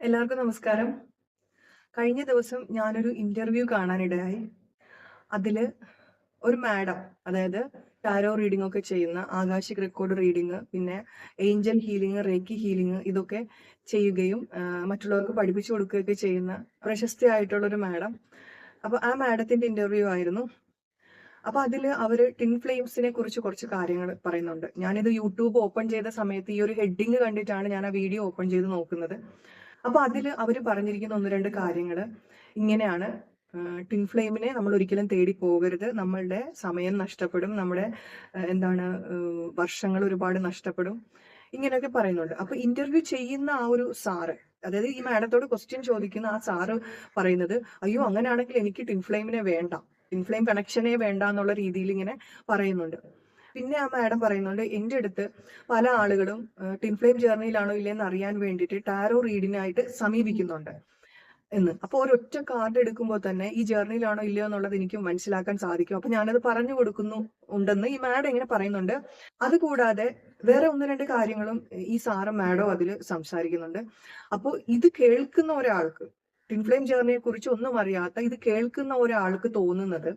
എല്ലാവർക്കും നമസ്കാരം. കഴിഞ്ഞ ദിവസം ഞാനൊരു ഇന്റർവ്യൂ കാണാനിടയായി. അതിൽ ഒരു മാഡം അതായത് ടാരോ റീഡിംഗ് ഒക്കെ ചെയ്യുന്ന ആകാശിക് റെക്കോർഡ് റീഡിംഗ് പിന്നെ ഏഞ്ചൽ ഹീലിംഗ് റേക്കി ഹീലിംഗ് ഇതൊക്കെ ചെയ്യുകയും മറ്റുള്ളവർക്ക് പഠിപ്പിച്ചു കൊടുക്കുകയൊക്കെ ചെയ്യുന്ന പ്രശസ്തയായിട്ടുള്ള ഒരു മാഡം അപ്പൊ ആ മാഡത്തിന്റെ ഇന്റർവ്യൂ ആയിരുന്നു. അപ്പൊ അതിൽ അവർ ടിൻ ഫ്ലെയിംസിനെ കുറിച്ച് കുറച്ച് കാര്യങ്ങൾ പറയുന്നുണ്ട്. ഞാനിത് യൂട്യൂബ് ഓപ്പൺ ചെയ്ത സമയത്ത് ഈ ഒരു ഹെഡിങ് കണ്ടിട്ടാണ് ഞാൻ ആ വീഡിയോ ഓപ്പൺ ചെയ്ത് നോക്കുന്നത്. അപ്പൊ അതിൽ അവർ പറഞ്ഞിരിക്കുന്ന ഒന്ന് രണ്ട് കാര്യങ്ങൾ ഇങ്ങനെയാണ് ടിൻ ഫ്ലെയിമിനെ നമ്മൾ ഒരിക്കലും തേടി പോകരുത്. നമ്മളുടെ സമയം നഷ്ടപ്പെടും. നമ്മുടെ എന്താണ് വർഷങ്ങൾ ഒരുപാട് നഷ്ടപ്പെടും. ഇങ്ങനെയൊക്കെ പറയുന്നുണ്ട്. അപ്പൊ ഇന്റർവ്യൂ ചെയ്യുന്ന ആ ഒരു സാറ് അതായത് ഈ മാഡത്തോട് ക്വസ്റ്റ്യൻ ചോദിക്കുന്ന ആ സാറ് പറയുന്നത് അയ്യോ അങ്ങനെയാണെങ്കിൽ എനിക്ക് ടിൻ ഫ്ലെയിമിനെ വേണ്ട. ടിൻ ഫ്ലെയിം കണക്ഷനേ വേണ്ട എന്നുള്ള രീതിയിൽ ഇങ്ങനെ പറയുന്നുണ്ട്. പിന്നെ ആ മാഡം പറയുന്നുണ്ട് എന്റെ അടുത്ത് പല ആളുകളും ടിൻ ഫ്ലെയിം ജേർണിയിലാണോ ഇല്ലെന്ന് അറിയാൻ വേണ്ടിയിട്ട് ടാരോ റീഡിനായിട്ട് സമീപിക്കുന്നുണ്ട്. എന്ന്. അപ്പൊ ഒരൊറ്റ കാർഡ് എടുക്കുമ്പോൾ തന്നെ ഈ ജേർണിയിലാണോ ഇല്ലയോ എന്നുള്ളത് എനിക്ക് മനസ്സിലാക്കാൻ സാധിക്കും. അപ്പൊ ഞാനത് പറഞ്ഞു കൊടുക്കുന്നു ഉണ്ടെന്ന് ഈ മാഡം ഇങ്ങനെ പറയുന്നുണ്ട്. അതുകൂടാതെ വേറെ ഒന്ന് രണ്ട് കാര്യങ്ങളും ഈ സാറും മാഡോ അതിൽ സംസാരിക്കുന്നുണ്ട്. അപ്പോൾ ഇത് കേൾക്കുന്ന ഒരാൾക്ക് ടിൻഫ്ലെയിം ജേർണിയെ കുറിച്ച് ഒന്നും അറിയാത്ത ഇത് കേൾക്കുന്ന ഒരാൾക്ക് തോന്നുന്നത്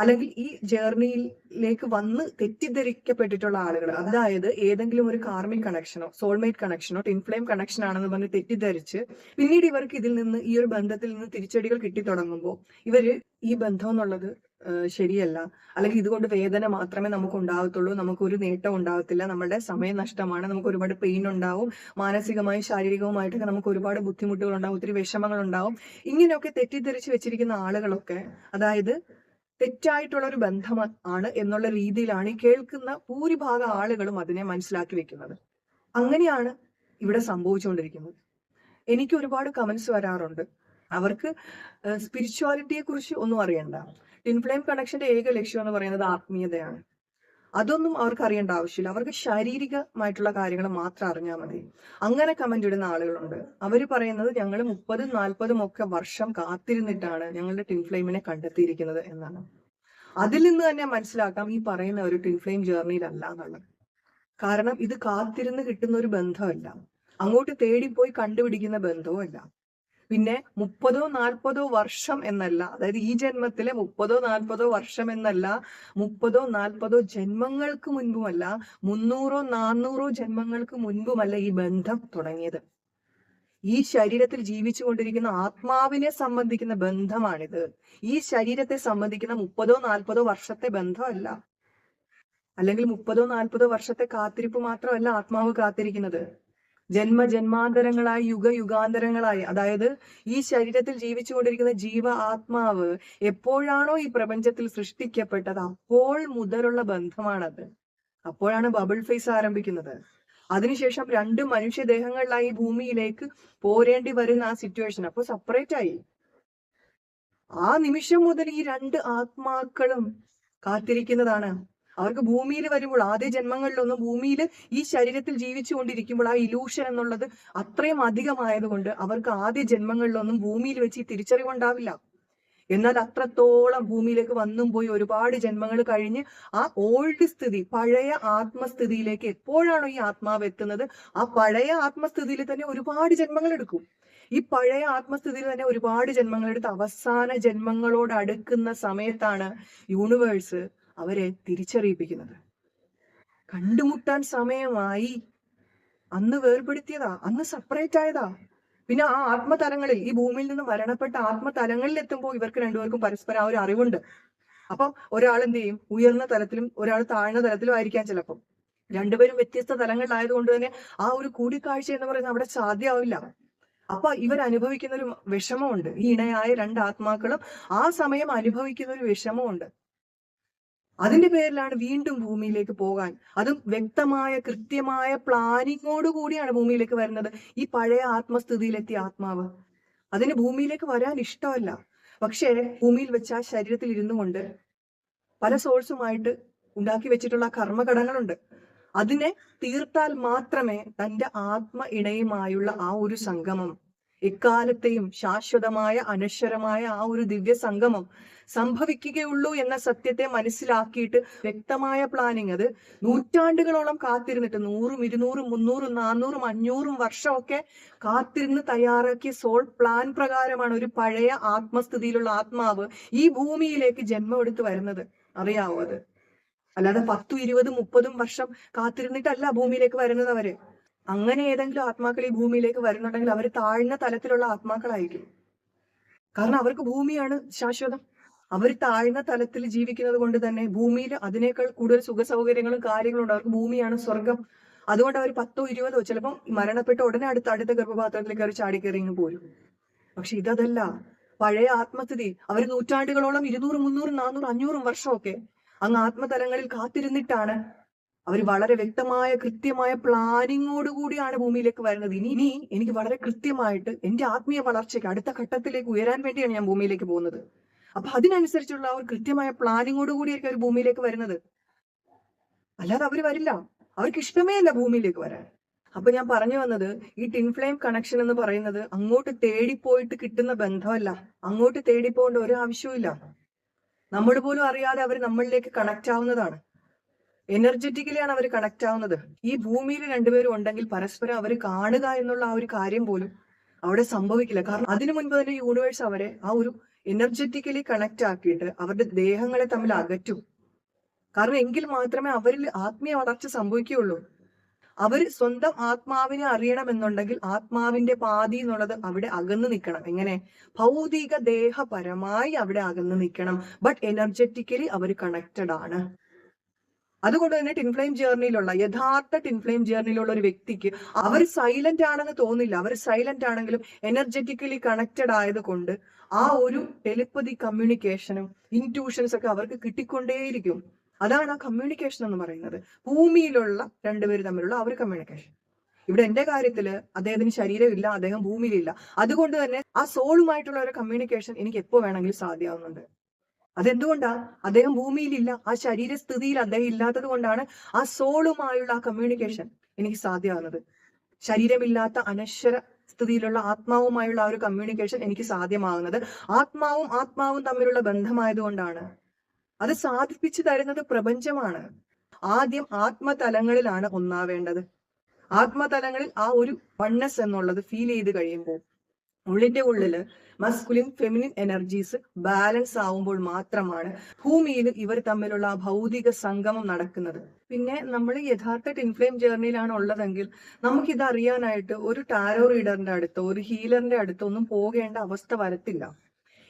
അല്ലെങ്കിൽ ഈ ജേർണിയിലേക്ക് വന്ന് തെറ്റിദ്ധരിക്കപ്പെട്ടിട്ടുള്ള ആളുകൾ അതായത് ഏതെങ്കിലും ഒരു കാർമിക് കണക്ഷനോ സോൾമേറ്റ് കണക്ഷനോ ടിൻഫ്ലെയിം കണക്ഷൻ ആണെന്ന് പറഞ്ഞ് തെറ്റിദ്ധരിച്ച് പിന്നീട് ഇവർക്ക് ഇതിൽ നിന്ന് ഈ ഒരു ബന്ധത്തിൽ നിന്ന് തിരിച്ചടികൾ കിട്ടി തുടങ്ങുമ്പോൾ ഇവർ ഈ ബന്ധം എന്നുള്ളത് ശരിയല്ല. അല്ലെങ്കിൽ ഇതുകൊണ്ട് വേദന മാത്രമേ നമുക്ക് ഉണ്ടാകത്തുള്ളൂ നമുക്ക് ഒരു നേട്ടം ഉണ്ടാകത്തില്ല നമ്മുടെ സമയം നഷ്ടമാണ് നമുക്ക് ഒരുപാട് പെയിൻ ഉണ്ടാവും മാനസികമായും ശാരീരികവുമായിട്ടൊക്കെ നമുക്ക് ഒരുപാട് ബുദ്ധിമുട്ടുകൾ ഉണ്ടാവും ഒത്തിരി വിഷമങ്ങൾ ഉണ്ടാവും. ഇങ്ങനെയൊക്കെ തെറ്റിദ്ധരിച്ച് വെച്ചിരിക്കുന്ന ആളുകളൊക്കെ അതായത് തെറ്റായിട്ടുള്ള ഒരു ബന്ധം ആണ് എന്നുള്ള രീതിയിലാണ് ഈ കേൾക്കുന്ന ഭൂരിഭാഗം ആളുകളും അതിനെ മനസ്സിലാക്കി വെക്കുന്നത്. അങ്ങനെയാണ് ഇവിടെ സംഭവിച്ചുകൊണ്ടിരിക്കുന്നത്. എനിക്ക് ഒരുപാട് കമന്റ്സ് വരാറുണ്ട്. അവർക്ക് സ്പിരിച്വാലിറ്റിയെ കുറിച്ച് ഒന്നും അറിയണ്ട. ടിൻഫ്ലെയിം കണക്ഷന്റെ ഏക ലക്ഷ്യം എന്ന് പറയുന്നത് ആത്മീയതയാണ്. അതൊന്നും അവർക്ക് അറിയേണ്ട ആവശ്യമില്ല. അവർക്ക് ശാരീരികമായിട്ടുള്ള കാര്യങ്ങൾ മാത്രം അറിഞ്ഞാൽ മതി. അങ്ങനെ കമന്റ് ഇടുന്ന ആളുകളുണ്ട്. അവർ പറയുന്നത് ഞങ്ങൾ മുപ്പതും നാൽപ്പതും ഒക്കെ വർഷം കാത്തിരുന്നിട്ടാണ് ഞങ്ങളുടെ ടിൻഫ്ലെയിമിനെ കണ്ടെത്തിയിരിക്കുന്നത് എന്നാണ്. അതിൽ നിന്ന് തന്നെ മനസ്സിലാക്കാം ഈ പറയുന്ന ഒരു ട്വിൻ ഫ്ലെയിം ജേർണിയിലല്ല എന്നുള്ളത്. കാരണം ഇത് കാത്തിരുന്ന് കിട്ടുന്ന ഒരു ബന്ധമല്ല അങ്ങോട്ട് തേടിപ്പോയി കണ്ടുപിടിക്കുന്ന ബന്ധവും പിന്നെ മുപ്പതോ നാൽപ്പതോ വർഷം എന്നല്ല അതായത് ഈ ജന്മത്തിലെ മുപ്പതോ നാൽപ്പതോ വർഷം എന്നല്ല മുപ്പതോ നാൽപ്പതോ ജന്മങ്ങൾക്ക് മുൻപുമല്ല മുന്നൂറോ നാന്നൂറോ ജന്മങ്ങൾക്ക് മുൻപുമല്ല ഈ ബന്ധം തുടങ്ങിയത്. ഈ ശരീരത്തിൽ ജീവിച്ചു കൊണ്ടിരിക്കുന്ന ആത്മാവിനെ സംബന്ധിക്കുന്ന ബന്ധമാണിത്. ഈ ശരീരത്തെ സംബന്ധിക്കുന്ന മുപ്പതോ നാൽപ്പതോ വർഷത്തെ ബന്ധമല്ല. അല്ലെങ്കിൽ മുപ്പതോ നാൽപ്പതോ വർഷത്തെ കാത്തിരിപ്പ് മാത്രമല്ല ആത്മാവ് കാത്തിരിക്കുന്നത്. ജന്മ ജന്മാന്തരങ്ങളായി യുഗ യുഗാന്തരങ്ങളായി. അതായത് ഈ ശരീരത്തിൽ ജീവിച്ചു കൊണ്ടിരിക്കുന്ന ജീവ ആത്മാവ് എപ്പോഴാണോ ഈ പ്രപഞ്ചത്തിൽ സൃഷ്ടിക്കപ്പെട്ടത് അപ്പോൾ മുതലുള്ള ബന്ധമാണത്. അപ്പോഴാണ് ബബിൾ ഫേസ് ആരംഭിക്കുന്നത്. അതിനുശേഷം രണ്ട് മനുഷ്യദേഹങ്ങളിലായി ഭൂമിയിലേക്ക് പോരേണ്ടി വരുന്ന ആ സിറ്റുവേഷൻ അപ്പൊ സെപ്പറേറ്റ് ആയി. ആ നിമിഷം മുതൽ ഈ രണ്ട് ആത്മാക്കളും കാത്തിരിക്കുന്നതാണ്. അവർക്ക് ഭൂമിയിൽ വരുമ്പോൾ ആദ്യ ജന്മങ്ങളിലൊന്നും ഭൂമിയിൽ ഈ ശരീരത്തിൽ ജീവിച്ചു കൊണ്ടിരിക്കുമ്പോൾ ആ ഇലൂഷൻ എന്നുള്ളത് അത്രയും അധികമായതുകൊണ്ട് അവർക്ക് ആദ്യ ജന്മങ്ങളിലൊന്നും ഭൂമിയിൽ വെച്ച് ഈ തിരിച്ചറിവുണ്ടാവില്ല എന്നാൽ അത്രത്തോളം ഭൂമിയിലേക്ക് വന്നും പോയി ഒരുപാട് ജന്മങ്ങൾ കഴിഞ്ഞ് ആ ഓൾഡ് സ്ഥിതി പഴയ ആത്മസ്ഥിതിയിലേക്ക് എപ്പോഴാണോ ഈ ആത്മാവ് എത്തുന്നത്? ആ പഴയ ആത്മസ്ഥിതിയിൽ തന്നെ ഒരുപാട് ജന്മങ്ങൾ എടുക്കും. ഈ പഴയ ആത്മസ്ഥിതിയിൽ തന്നെ ഒരുപാട് ജന്മങ്ങൾ എടുത്ത് അവസാന ജന്മങ്ങളോട് അടുക്കുന്ന സമയത്താണ് യൂണിവേഴ്സ് അവരെ തിരിച്ചറിയിപ്പിക്കുന്നത്. കണ്ടുമുട്ടാൻ സമയമായി. അന്ന് വേർപെടുത്തിയതാ അന്ന് സെപ്പറേറ്റ് ആയതാ. പിന്നെ ആ ആത്മതലങ്ങളിൽ ഈ ഭൂമിയിൽ നിന്ന് മരണപ്പെട്ട ആത്മതലങ്ങളിൽ എത്തുമ്പോൾ ഇവർക്ക് രണ്ടുപേർക്കും പരസ്പരം ആ ഒരു അറിവുണ്ട്. അപ്പം ഒരാൾ എന്ത് ചെയ്യും? ഉയർന്ന തലത്തിലും ഒരാൾ താഴ്ന്ന തലത്തിലും ആയിരിക്കാം ചിലപ്പോൾ രണ്ടുപേരും വ്യത്യസ്ത തലങ്ങളിലായതുകൊണ്ട് തന്നെ ആ ഒരു കൂടിക്കാഴ്ച എന്ന് പറയുന്നത് അവിടെ സാധ്യമാവില്ല. അപ്പൊ ഇവർ അനുഭവിക്കുന്ന ഒരു വിഷമമുണ്ട്. ഈ ഇണയായ രണ്ട് ആത്മാക്കളും ആ സമയം അനുഭവിക്കുന്ന ഒരു വിഷമമുണ്ട്. അതിന്റെ പേരിലാണ് വീണ്ടും ഭൂമിയിലേക്ക് പോകാൻ. അതും വ്യക്തമായ കൃത്യമായ പ്ലാനിങ്ങോട് കൂടിയാണ് ഭൂമിയിലേക്ക് വരുന്നത്. ഈ പഴയ ആത്മസ്ഥിതിയിലെത്തിയ ആത്മാവ്. അതിന് ഭൂമിയിലേക്ക് വരാൻ ഇഷ്ടമല്ല. പക്ഷേ ഭൂമിയിൽ വെച്ച ആ ശരീരത്തിൽ ഇരുന്നു കൊണ്ട് പല സോഴ്സുമായിട്ട് ഉണ്ടാക്കി വെച്ചിട്ടുള്ള കർമ്മഘടങ്ങളുണ്ട് അതിനെ തീർത്താൽ മാത്രമേ തന്റെ ആത്മ ഇണയുമായുള്ള ആ ഒരു സംഗമം എക്കാലത്തെയും ശാശ്വതമായ അനശ്വരമായ ആ ഒരു ദിവ്യ സംഗമം സംഭവിക്കുകയുള്ളൂ എന്ന സത്യത്തെ മനസ്സിലാക്കിയിട്ട് വ്യക്തമായ പ്ലാനിങ് അത് നൂറ്റാണ്ടുകളോളം കാത്തിരുന്നിട്ട് നൂറും ഇരുന്നൂറും മുന്നൂറും നാന്നൂറും അഞ്ഞൂറും വർഷമൊക്കെ കാത്തിരുന്ന് തയ്യാറാക്കിയ സോൾ പ്ലാൻ പ്രകാരമാണ് ഒരു പഴയ ആത്മസ്ഥിതിയിലുള്ള ആത്മാവ് ഈ ഭൂമിയിലേക്ക് ജന്മമെടുത്ത് വരുന്നത്. അറിയാവോ അത്? അല്ലാതെ പത്തും ഇരുപതും മുപ്പതും വർഷം കാത്തിരുന്നിട്ടല്ല ഭൂമിയിലേക്ക് വരുന്നത് അവർ അങ്ങനെ ഏതെങ്കിലും ആത്മാക്കൾ ഈ ഭൂമിയിലേക്ക് വരുന്നുണ്ടെങ്കിൽ അവർ താഴ്ന്ന തലത്തിലുള്ള ആത്മാക്കളായിരിക്കും. കാരണം അവർക്ക് ഭൂമിയാണ് ശാശ്വതം. അവർ താഴ്ന്ന തലത്തിൽ ജീവിക്കുന്നത് കൊണ്ട് തന്നെ ഭൂമിയിൽ അതിനേക്കാൾ കൂടുതൽ സുഖ സൗകര്യങ്ങളും കാര്യങ്ങളും ഉണ്ട്. അവർക്ക് ഭൂമിയാണ് സ്വർഗം അതുകൊണ്ട് അവർ പത്തോ ഇരുപതോ ചിലപ്പം മരണപ്പെട്ട ഉടനെ അടുത്ത അടുത്ത ഗർഭപാത്രത്തിലേക്ക് അവർ ചാടിക്കയറി പോരും. പക്ഷെ ഇതല്ല. പഴയ ആത്മസ്ഥിതി. അവർ നൂറ്റാണ്ടുകളോളം ഇരുന്നൂറ് മുന്നൂറ് നാനൂറ് അഞ്ഞൂറും വർഷമൊക്കെ അങ്ങ് ആത്മതലങ്ങളിൽ കാത്തിരുന്നിട്ടാണ് അവർ വളരെ വ്യക്തമായ കൃത്യമായ പ്ലാനിങ്ങോട് കൂടിയാണ് ഭൂമിയിലേക്ക് വരുന്നത്. ഇനി ഇനി എനിക്ക് വളരെ കൃത്യമായിട്ട് എന്റെ ആത്മീയ വളർച്ചയ്ക്ക് അടുത്ത ഘട്ടത്തിലേക്ക് ഉയരാൻ വേണ്ടിയാണ് ഞാൻ ഭൂമിയിലേക്ക് പോകുന്നത്. അപ്പൊ അതിനനുസരിച്ചുള്ള ഒരു കൃത്യമായ പ്ലാനിങ്ങോട് കൂടിയായിരിക്കും അവർ ഭൂമിയിലേക്ക് വരുന്നത്. അല്ലാതെ അവർ വരില്ല. അവർക്ക് ഇഷ്ടമേ അല്ല ഭൂമിയിലേക്ക് വരാൻ. അപ്പൊ ഞാൻ പറഞ്ഞു വന്നത് ഈ ടിൻ ഫ്ലെയിം കണക്ഷൻ എന്ന് പറയുന്നത് അങ്ങോട്ട് തേടിപ്പോയിട്ട് കിട്ടുന്ന ബന്ധമല്ല. അങ്ങോട്ട് തേടിപ്പോകേണ്ട ഒരു ആവശ്യവും നമ്മൾ പോലും അറിയാതെ അവർ നമ്മളിലേക്ക് കണക്ട് ആവുന്നതാണ്. എനർജറ്റിക്കലി ആണ് അവർ കണക്ട് ആവുന്നത്. ഈ ഭൂമിയിൽ രണ്ടുപേരും ഉണ്ടെങ്കിൽ പരസ്പരം അവർ കാണുക എന്നുള്ള ആ ഒരു കാര്യം പോലും അവിടെ സംഭവിക്കില്ല. കാരണം അതിനു മുൻപ് തന്നെ യൂണിവേഴ്സ് അവരെ ആ ഒരു എനർജറ്റിക്കലി കണക്ട് ആക്കിയിട്ട് അവരുടെ ദേഹങ്ങളെ തമ്മിൽ അകറ്റും. കാരണം എങ്കിൽ മാത്രമേ അവരിൽ ആത്മീയ വളർച്ച സംഭവിക്കുകയുള്ളൂ. അവർ സ്വന്തം ആത്മാവിനെ അറിയണമെന്നുണ്ടെങ്കിൽ ആത്മാവിന്റെ പാതി എന്നുള്ളത് അവിടെ അകന്നു നിൽക്കണം. എങ്ങനെ? ഭൗതിക ദേഹപരമായി അവിടെ അകന്നു നിൽക്കണം. ബട്ട് എനർജറ്റിക്കലി അവർ കണക്റ്റഡ് ആണ്. അതുകൊണ്ട് തന്നെ ടിൻഫ്ലെയിം ജേർണിയിലുള്ള യഥാർത്ഥ ടിൻഫ്ലെയിം ജേർണിയിലുള്ള ഒരു വ്യക്തിക്ക് അവർ സൈലന്റ് ആണെന്ന് തോന്നില്ല. അവർ സൈലന്റ് ആണെങ്കിലും എനർജറ്റിക്കലി കണക്റ്റഡ് ആയതുകൊണ്ട് ആ ഒരു ടെലിപ്പതി കമ്മ്യൂണിക്കേഷനും ഇന്റ്യൂഷൻസ് ഒക്കെ അവർക്ക് കിട്ടിക്കൊണ്ടേയിരിക്കും. അതാണ് ആ കമ്മ്യൂണിക്കേഷൻ എന്ന് പറയുന്നത്. ഭൂമിയിലുള്ള രണ്ടുപേര് തമ്മിലുള്ള ആ ഒരു കമ്മ്യൂണിക്കേഷൻ ഇവിടെ എന്റെ കാര്യത്തിൽ അദ്ദേഹത്തിന് ശരീരമില്ല അദ്ദേഹം ഭൂമിയിലില്ല. അതുകൊണ്ട് തന്നെ ആ സോളുമായിട്ടുള്ള ഒരു കമ്മ്യൂണിക്കേഷൻ എനിക്ക് എപ്പോ വേണമെങ്കിലും സാധ്യമാവുന്നുണ്ട്. അതെന്തുകൊണ്ടാ? അദ്ദേഹം ഭൂമിയിലില്ല. ആ ശരീരസ്ഥിതിയിൽ അദ്ദേഹം ഇല്ലാത്തത് കൊണ്ടാണ് ആ സോളുമായുള്ള ആ കമ്മ്യൂണിക്കേഷൻ എനിക്ക് സാധ്യമാകുന്നത്. ശരീരമില്ലാത്ത അനശ്വര സ്ഥിതിയിലുള്ള ആത്മാവുമായുള്ള ആ ഒരു കമ്മ്യൂണിക്കേഷൻ എനിക്ക് സാധ്യമാകുന്നത്. ആത്മാവും ആത്മാവും തമ്മിലുള്ള ബന്ധമായതുകൊണ്ടാണ് അത് സാധിപ്പിച്ചു തരുന്നത് പ്രപഞ്ചമാണ്. ആദ്യം ആത്മതലങ്ങളിലാണ് ഒന്നാവേണ്ടത്. ആത്മതലങ്ങളിൽ ആ ഒരു വണ്ണസ് എന്നുള്ളത് ഫീൽ ചെയ്ത് കഴിയുമ്പോൾ. ഉള്ളിന്റെ ഉള്ളിൽ മസ്കുലിൻ ഫെമിനിൻ എനർജീസ് ബാലൻസ് ആവുമ്പോൾ മാത്രമാണ് ഭൂമിയിൽ ഇവർ തമ്മിലുള്ള ഭൗതിക സംഗമം നടക്കുന്നത്. പിന്നെ നമ്മൾ യഥാർത്ഥ ടിൻഫ്ലെയിം ജേർണിയിലാണ് ഉള്ളതെങ്കിൽ നമുക്കിത് അറിയാനായിട്ട് ഒരു ടാരോ റീഡറിന്റെ അടുത്തോ ഒരു ഹീലറിന്റെ അടുത്തോ ഒന്നും പോകേണ്ട അവസ്ഥ വരത്തില്ല.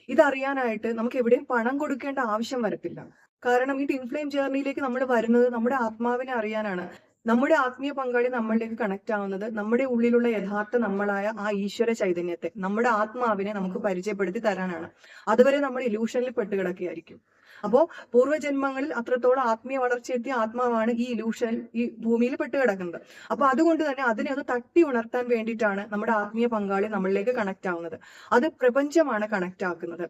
ഇതറിയാനായിട്ട് നമുക്ക് എവിടെയും പണം കൊടുക്കേണ്ട ആവശ്യം വരത്തില്ല. കാരണം ഈ ടിൻഫ്ലെയിം ജേർണിയിലേക്ക് നമ്മൾ വരുന്നത് നമ്മുടെ ആത്മാവിനെ അറിയാനാണ്. നമ്മുടെ ആത്മീയ പങ്കാളി നമ്മളിലേക്ക് കണക്ട് ആവുന്നത് നമ്മുടെ ഉള്ളിലുള്ള യഥാർത്ഥ നമ്മളായ ആ ഈശ്വര ചൈതന്യത്തെ നമ്മുടെ ആത്മാവിനെ നമുക്ക് പരിചയപ്പെടുത്തി തരാനാണ്. അതുവരെ നമ്മൾ ഇലൂഷനിൽ പെട്ടുകിടക്കുകയായിരിക്കും അപ്പോ പൂർവജന്മങ്ങളിൽ അത്രത്തോളം ആത്മീയ വളർച്ചയെത്തിയ ആത്മാവാണ് ഈ ഇലൂഷൻ ഈ ഭൂമിയിൽ പെട്ടുകിടക്കുന്നത് അപ്പൊ അതുകൊണ്ട് തന്നെ അതിനെ ഒന്ന് തട്ടി ഉണർത്താൻ വേണ്ടിയിട്ടാണ് നമ്മുടെ ആത്മീയ പങ്കാളി നമ്മളിലേക്ക് കണക്ട് ആവുന്നത്. അത് പ്രപഞ്ചമാണ് കണക്ട് ആക്കുന്നത്.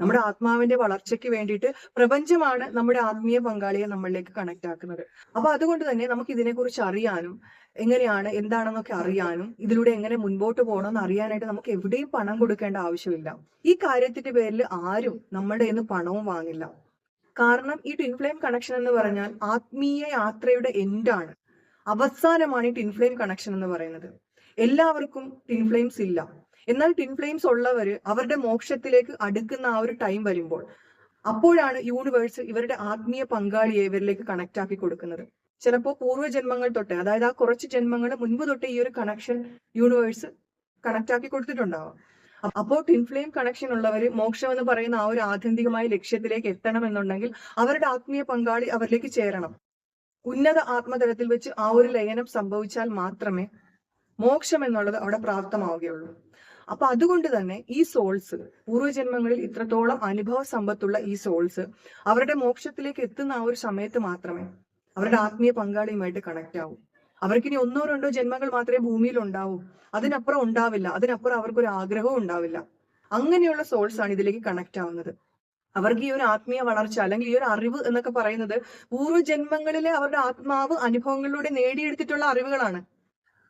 നമ്മുടെ ആത്മാവിന്റെ വളർച്ചയ്ക്ക് വേണ്ടിയിട്ട് പ്രപഞ്ചമാണ് നമ്മുടെ ആത്മീയ പങ്കാളിയെ നമ്മളിലേക്ക് കണക്ട് ആക്കുന്നത്. അപ്പൊ അതുകൊണ്ട് തന്നെ നമുക്ക് ഇതിനെക്കുറിച്ച് അറിയാനും എങ്ങനെയാണ് എന്താണെന്നൊക്കെ അറിയാനും ഇതിലൂടെ എങ്ങനെ മുൻപോട്ട് പോകണമെന്ന് അറിയാനായിട്ട് നമുക്ക് എവിടെയും പണം കൊടുക്കേണ്ട ആവശ്യമില്ല. ഈ കാര്യത്തിന്റെ പേരിൽ ആരും നമ്മുടെ നിന്ന് പണവും വാങ്ങില്ല. കാരണം ഈ ടിൻഫ്ലെയിം കണക്ഷൻ എന്ന് പറഞ്ഞാൽ ആത്മീയ യാത്രയുടെ എൻഡാണ് അവസാനമാണ് ഈ ടിൻഫ്ലെയിം കണക്ഷൻ എന്ന് പറയുന്നത്. എല്ലാവർക്കും ടിൻഫ്ലെയിംസ് ഇല്ല. എന്നാൽ ട്വിൻ ഫ്ലെയിംസ് ഉള്ളവർ അവരുടെ മോക്ഷത്തിലേക്ക് അടുക്കുന്ന ആ ഒരു ടൈം വരുമ്പോൾ അപ്പോഴാണ് യൂണിവേഴ്സ് ഇവരുടെ ആത്മീയ പങ്കാളിയെ ഇവരിലേക്ക് കണക്ട് ആക്കി കൊടുക്കുന്നത്. ചിലപ്പോൾ പൂർവജന്മങ്ങൾ തൊട്ട് അതായത് ആ കുറച്ച് ജന്മങ്ങൾ മുൻപ് തൊട്ട് ഈ ഒരു കണക്ഷൻ യൂണിവേഴ്സ് കണക്ട് ആക്കി കൊടുത്തിട്ടുണ്ടാവാം. അപ്പോൾ ടിൻഫ്ലെയിം കണക്ഷൻ ഉള്ളവർ മോക്ഷം എന്ന് പറയുന്ന ആ ഒരു ആത്യന്തികമായ ലക്ഷ്യത്തിലേക്ക് എത്തണം എന്നുണ്ടെങ്കിൽ അവരുടെ ആത്മീയ പങ്കാളി അവരിലേക്ക് ചേരണം. ഉന്നത ആത്മതലത്തിൽ വെച്ച് ആ ഒരു ലയനം സംഭവിച്ചാൽ മാത്രമേ മോക്ഷം എന്നുള്ളത് അവിടെ പ്രാപ്തമാവുകയുള്ളൂ. അപ്പൊ അതുകൊണ്ട് തന്നെ ഈ സോൾസ് പൂർവജന്മങ്ങളിൽ ഇത്രത്തോളം അനുഭവ സമ്പത്തുള്ള ഈ സോൾസ് അവരുടെ മോക്ഷത്തിലേക്ക് എത്തുന്ന ആ ഒരു സമയത്ത് മാത്രമേ അവരുടെ ആത്മീയ പങ്കാളിയുമായിട്ട് കണക്ട് ആവൂ. അവർക്കിനി ഒന്നോ രണ്ടോ ജന്മങ്ങൾ മാത്രമേ ഭൂമിയിൽ ഉണ്ടാവൂ. അതിനപ്പുറം ഉണ്ടാവില്ല. അതിനപ്പുറം അവർക്കൊരു ആഗ്രഹവും ഉണ്ടാവില്ല. അങ്ങനെയുള്ള സോൾസ് ആണ് ഇതിലേക്ക് കണക്ട് ആവുന്നത്. അവർക്ക് ഈ ഒരു ആത്മീയ വളർച്ച അല്ലെങ്കിൽ ഈ ഒരു അറിവ് എന്നൊക്കെ പറയുന്നത് പൂർവജന്മങ്ങളിലെ അവരുടെ ആത്മാവ് അനുഭവങ്ങളിലൂടെ നേടിയെടുത്തിട്ടുള്ള അറിവുകളാണ്.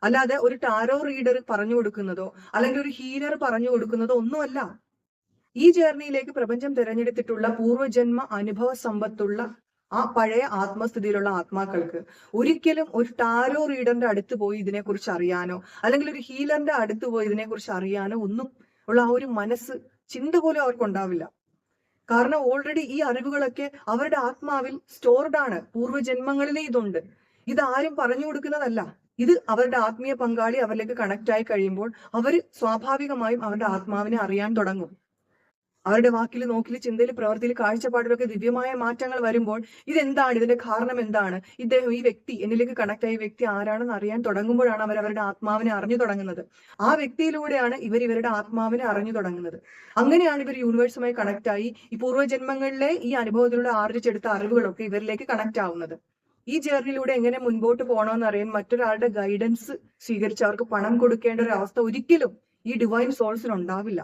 അല്ലാതെ ഒരു ടാരോ റീഡർ പറഞ്ഞു കൊടുക്കുന്നതോ അല്ലെങ്കിൽ ഒരു ഹീലർ പറഞ്ഞു കൊടുക്കുന്നതോ ഒന്നുമല്ല. ഈ ജേർണിയിലേക്ക് പ്രപഞ്ചം തിരഞ്ഞെടുത്തിട്ടുള്ള പൂർവജന്മ അനുഭവ സമ്പത്തുള്ള ആ പഴയ ആത്മസ്ഥിതിയിലുള്ള ആത്മാക്കൾക്ക് ഒരിക്കലും ഒരു ടാരോ റീഡറിന്റെ അടുത്ത് പോയി ഇതിനെക്കുറിച്ച് അറിയാനോ അല്ലെങ്കിൽ ഒരു ഹീലറിന്റെ അടുത്ത് പോയി ഇതിനെക്കുറിച്ച് അറിയാനോ ഒന്നും ഉള്ള ആ ഒരു മനസ്സ് ചിന്ത പോലും അവർക്ക് ഉണ്ടാവില്ല കാരണം ഓൾറെഡി ഈ അറിവുകളൊക്കെ അവരുടെ ആത്മാവിൽ സ്റ്റോർഡ് ആണ്. പൂർവജന്മങ്ങളിലേ ഇതുണ്ട്. ഇതാരും പറഞ്ഞു കൊടുക്കുന്നതല്ല. ഇത് അവരുടെ ആത്മീയ പങ്കാളി അവരിലേക്ക് കണക്ട് ആയി കഴിയുമ്പോൾ അവർ സ്വാഭാവികമായും അവരുടെ ആത്മാവിനെ അറിയാൻ തുടങ്ങും. അവരുടെ വാക്കിൽ നോക്കിൽ ചിന്തയിൽ പ്രവൃത്തിയിൽ കാഴ്ചപ്പാടിലൊക്കെ ദിവ്യമായ മാറ്റങ്ങൾ വരുമ്പോൾ ഇതെന്താണ്? ഇതിന്റെ കാരണം എന്താണ്? ഇദ്ദേഹം ഈ വ്യക്തി എന്നിലേക്ക് കണക്ട് ആയ വ്യക്തി ആരാണെന്ന് അറിയാൻ തുടങ്ങുമ്പോഴാണ് അവർ അവരുടെ ആത്മാവിനെ അറിഞ്ഞു തുടങ്ങുന്നത്. ആ വ്യക്തിയിലൂടെയാണ് ഇവർ ഇവരുടെ ആത്മാവിനെ അറിഞ്ഞു തുടങ്ങുന്നത്. അങ്ങനെയാണ് ഇവർ യൂണിവേഴ്സുമായി കണക്ട് ആയി ഈ പൂർവജന്മങ്ങളിലെ ഈ അനുഭവത്തിലൂടെ ആർജിച്ചെടുത്ത അറിവുകളൊക്കെ ഇവരിലേക്ക് കണക്ട് ആവുന്നത്. ഈ ജേർണിയിലൂടെ എങ്ങനെ മുൻപോട്ട് പോകണമെന്ന് അറിയാൻ മറ്റൊരാളുടെ ഗൈഡൻസ് സ്വീകരിച്ച് അവർക്ക് പണം കൊടുക്കേണ്ട ഒരു അവസ്ഥ ഒരിക്കലും ഈ ഡിവൈൻ സോൾസിന് ഉണ്ടാവില്ല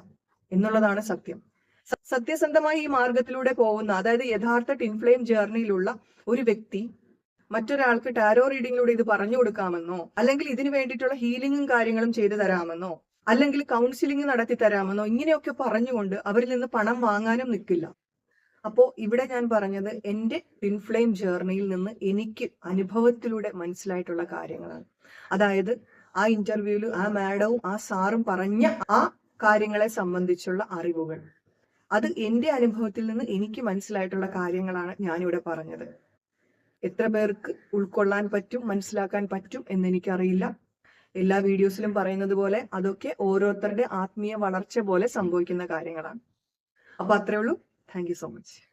എന്നുള്ളതാണ് സത്യം. സത്യസന്ധമായി ഈ മാർഗത്തിലൂടെ പോകുന്ന അതായത് യഥാർത്ഥ ടിൻഫ്ലെയിം ജേർണിയിലുള്ള ഒരു വ്യക്തി മറ്റൊരാൾക്ക് ടാരോ റീഡിങ്ങിലൂടെ ഇത് പറഞ്ഞു കൊടുക്കാമെന്നോ അല്ലെങ്കിൽ ഇതിനു വേണ്ടിയിട്ടുള്ള ഹീലിംഗും കാര്യങ്ങളും ചെയ്തു തരാമെന്നോ അല്ലെങ്കിൽ കൗൺസിലിംഗ് നടത്തി തരാമെന്നോ ഇങ്ങനെയൊക്കെ പറഞ്ഞുകൊണ്ട് അവരിൽ നിന്ന് പണം വാങ്ങാനും നിൽക്കില്ല. അപ്പോ ഇവിടെ ഞാൻ പറഞ്ഞത് എന്റെ പിൻഫ്ലെയിം ജേർണിയിൽ നിന്ന് എനിക്ക് അനുഭവത്തിലൂടെ മനസ്സിലായിട്ടുള്ള കാര്യങ്ങളാണ്. അതായത് ആ ഇന്റർവ്യൂവിൽ ആ മാഡവും ആ സാറും പറഞ്ഞ ആ കാര്യങ്ങളെ സംബന്ധിച്ചുള്ള അറിവുകൾ. അത് എന്റെ അനുഭവത്തിൽ നിന്ന് എനിക്ക് മനസ്സിലായിട്ടുള്ള കാര്യങ്ങളാണ് ഞാനിവിടെ പറഞ്ഞത്. എത്ര പേർക്ക് ഉൾക്കൊള്ളാൻ പറ്റും മനസ്സിലാക്കാൻ പറ്റും എന്ന് എനിക്കറിയില്ല എല്ലാ വീഡിയോസിലും പറയുന്നത് പോലെ അതൊക്കെ ഓരോരുത്തരുടെ ആത്മീയ വളർച്ച പോലെ സംഭവിക്കുന്ന കാര്യങ്ങളാണ്. അപ്പൊ അത്രേ ഉള്ളൂ. Thank you so much.